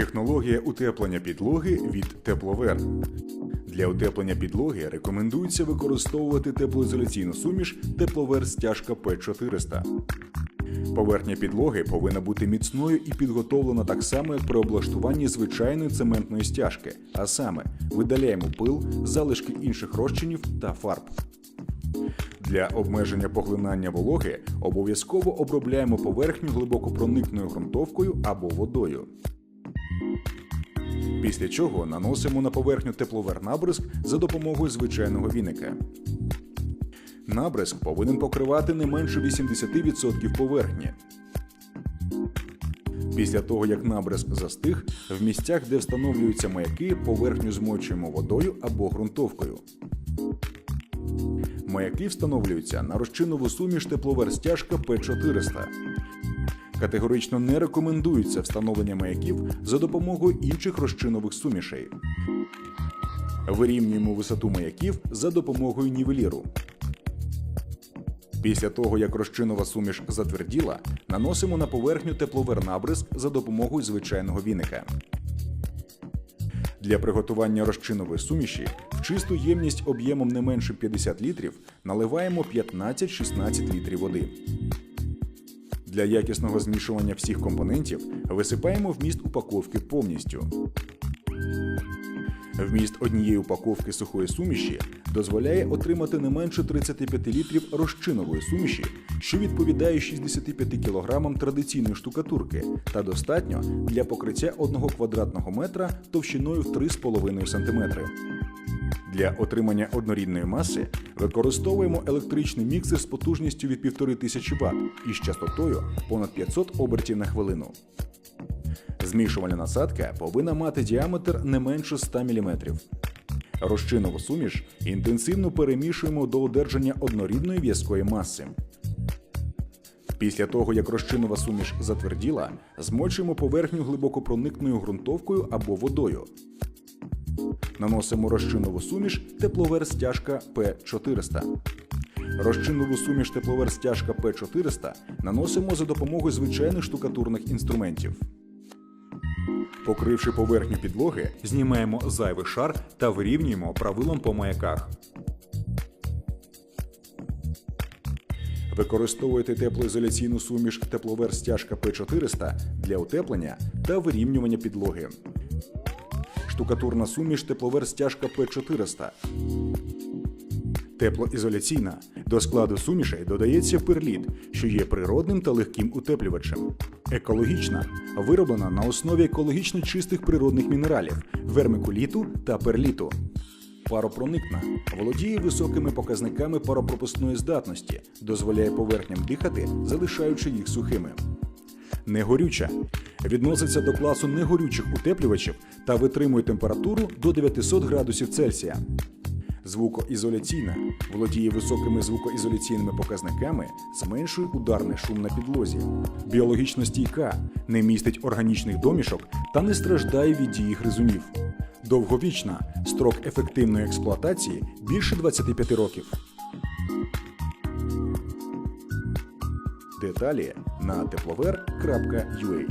Технологія утеплення підлоги від Тепловер. Для утеплення підлоги рекомендується використовувати теплоізоляційну суміш Тепловер стяжка П400. Поверхня підлоги повинна бути міцною і підготовлена так само, як при облаштуванні звичайної цементної стяжки, а саме видаляємо пил, залишки інших розчинів та фарб. Для обмеження поглинання вологи обов'язково обробляємо поверхню глибокопроникною ґрунтовкою або водою. Після чого наносимо на поверхню тепловер набризк за допомогою звичайного віника. Набризк повинен покривати не менше 80% поверхні. Після того, як набризк застиг, в місцях, де встановлюються маяки, поверхню змочуємо водою або ґрунтовкою. Маяки встановлюються на розчинову суміш тепловер стяжка П400. Категорично не рекомендується встановлення маяків за допомогою інших розчинових сумішей. Вирівнюємо висоту маяків за допомогою нівеліру. Після того, як розчинова суміш затверділа, наносимо на поверхню тепловер набризк за допомогою звичайного віника. Для приготування розчинової суміші в чисту ємність об'ємом не менше 50 літрів наливаємо 15-16 літрів води. Для якісного змішування всіх компонентів висипаємо вміст упаковки повністю. Вміст однієї упаковки сухої суміші дозволяє отримати не менше 35 літрів розчинової суміші, що відповідає 65 кг традиційної штукатурки, та достатньо для покриття 1 квадратного метра товщиною в 3,5 см. Для отримання однорідної маси використовуємо електричний міксер з потужністю від 1500 Вт і з частотою понад 500 обертів на хвилину. Змішувальна насадка повинна мати діаметр не менше 100 мм. Розчинову суміш інтенсивно перемішуємо до одержання однорідної в'язкої маси. Після того, як розчинова суміш затверділа, змочуємо поверхню глибокопроникною ґрунтовкою або водою. Наносимо розчинову суміш тепловер стяжка П400. Розчинову суміш тепловер стяжка П400 наносимо за допомогою звичайних штукатурних інструментів. Покривши поверхню підлоги, знімаємо зайвий шар та вирівнюємо правилом по маяках. Використовуйте теплоізоляційну суміш тепловер стяжка П400 для утеплення та вирівнювання підлоги. Штукатурна суміш тепловер стяжка П400. Теплоізоляційна. До складу сумішей додається перліт, що є природним та легким утеплювачем. Екологічна. Вироблена на основі екологічно чистих природних мінералів вермикуліту та перліту. Паропроникна. Володіє високими показниками паропропускної здатності, дозволяє поверхням дихати, залишаючи їх сухими. Негорюча. Відноситься до класу негорючих утеплювачів та витримує температуру до 900 градусів Цельсія. Звукоізоляційна володіє високими звукоізоляційними показниками, зменшує ударний шум на підлозі. Біологічно стійка, не містить органічних домішок та не страждає від дії гризунів. Довговічна строк ефективної експлуатації більше 25 років. Деталі на тепловер.ua